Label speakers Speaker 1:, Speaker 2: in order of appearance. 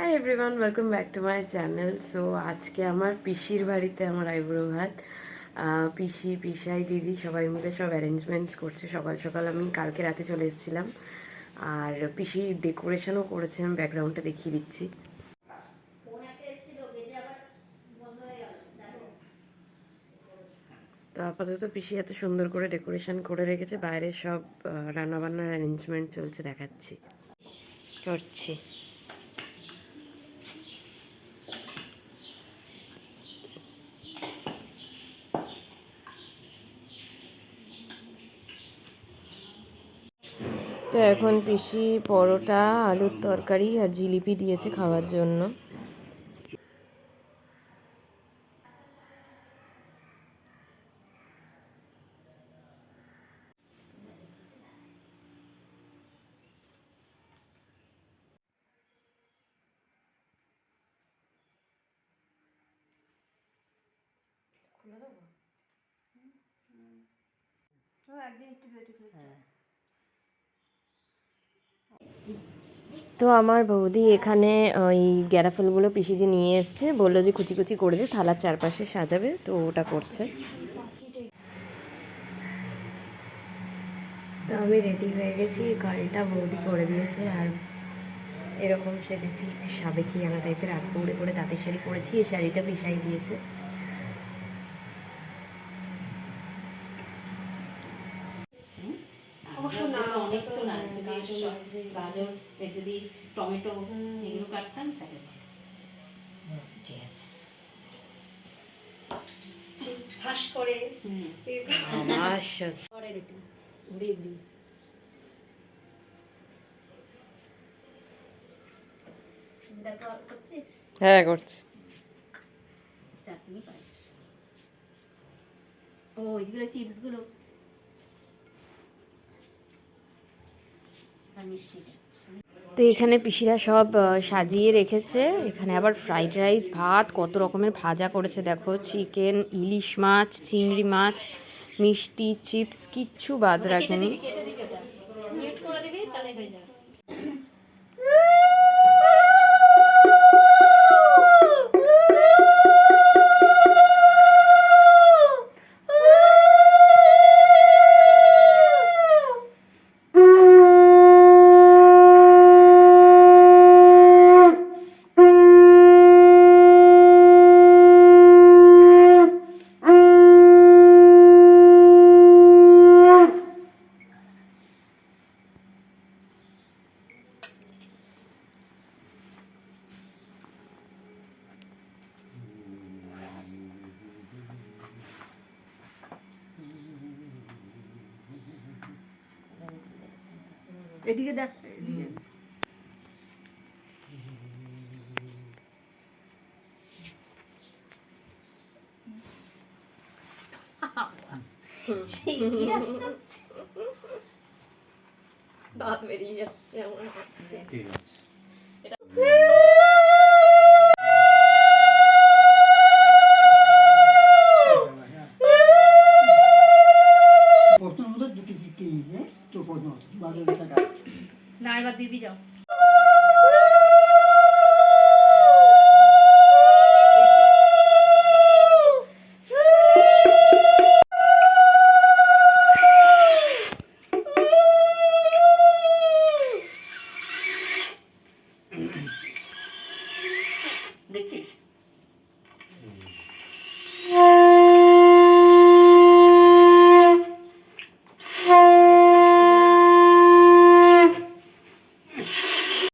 Speaker 1: Hi everyone welcome back to my channel so আজকে আমার পিসির বাড়িতে আমার আইব্রো ভাত। পিসি, পিসাই, দিদি সবাই মিলে সব অ্যারেঞ্জমেন্টস করছে। সকাল সকাল আমি কালকে রাতে চলে এসেছিলাম। আর পিসি ডেকোরেশনও করেছে, আমি ব্যাকগ্রাউন্ডটা দেখিয়ে দিচ্ছি। তো আপাতত পিসি এত সুন্দর করে ডেকোরেশন করে রেখেছে। বাইরে সব রান্নাবান্নার অ্যারেঞ্জমেন্ট চলছে, দেখাচ্ছি। করছি। তো এখন পিসি পরোটা আলুর তরকারি আর জিলিপি দিয়েছে খাওয়ার জন্য। তো আমার বৌদি এখানে ওই গ্যাঁদা ফুলগুলো পিসি যে নিয়ে এসছে। বলল যে কুচি কুচি করে দিয়ে থালার চারপাশে সাজাবে, তো ওটা করছে। তো আমি রেডি হয়ে গেছি কালটা বৌদি করে দিয়েছে, আর এরকম সেজেছি একটু সাবেকি সাবেকিয়ানা টাইপের আর পরে করে তাঁতের শাড়ি পরেছি, এই শাড়িটা পিসাই দিয়েছে।
Speaker 2: অনেক তো না যদি গাজর যদি টমেটো এগুলো কাটতাম তাহলে ঠিক আছে।
Speaker 3: করে।
Speaker 2: করে ঘুরিয়ে
Speaker 1: হ্যাঁ করছি।
Speaker 2: চাটনি পাইস ও ওইগুলো চিপসগুলো।
Speaker 1: তো এখানে পিসিরা সব সাজিয়ে রেখেছে। এখানে আবার ফ্রাইড রাইস ভাত কত রকমের ভাজা করেছে। দেখো চিকেন ইলিশ মাছ চিংড়ি মাছ মিষ্টি চিপস কিচ্ছু বাদ রাখেনি।
Speaker 2: করে দিবি তাহলে হয়ে যাবে।
Speaker 3: এদিকে দেখ এদিকে।
Speaker 1: দাঁত বেরিয়ে যাচ্ছে আমার
Speaker 4: ঠিক আছে।
Speaker 2: এবার দিদি যাও। দেখছিস?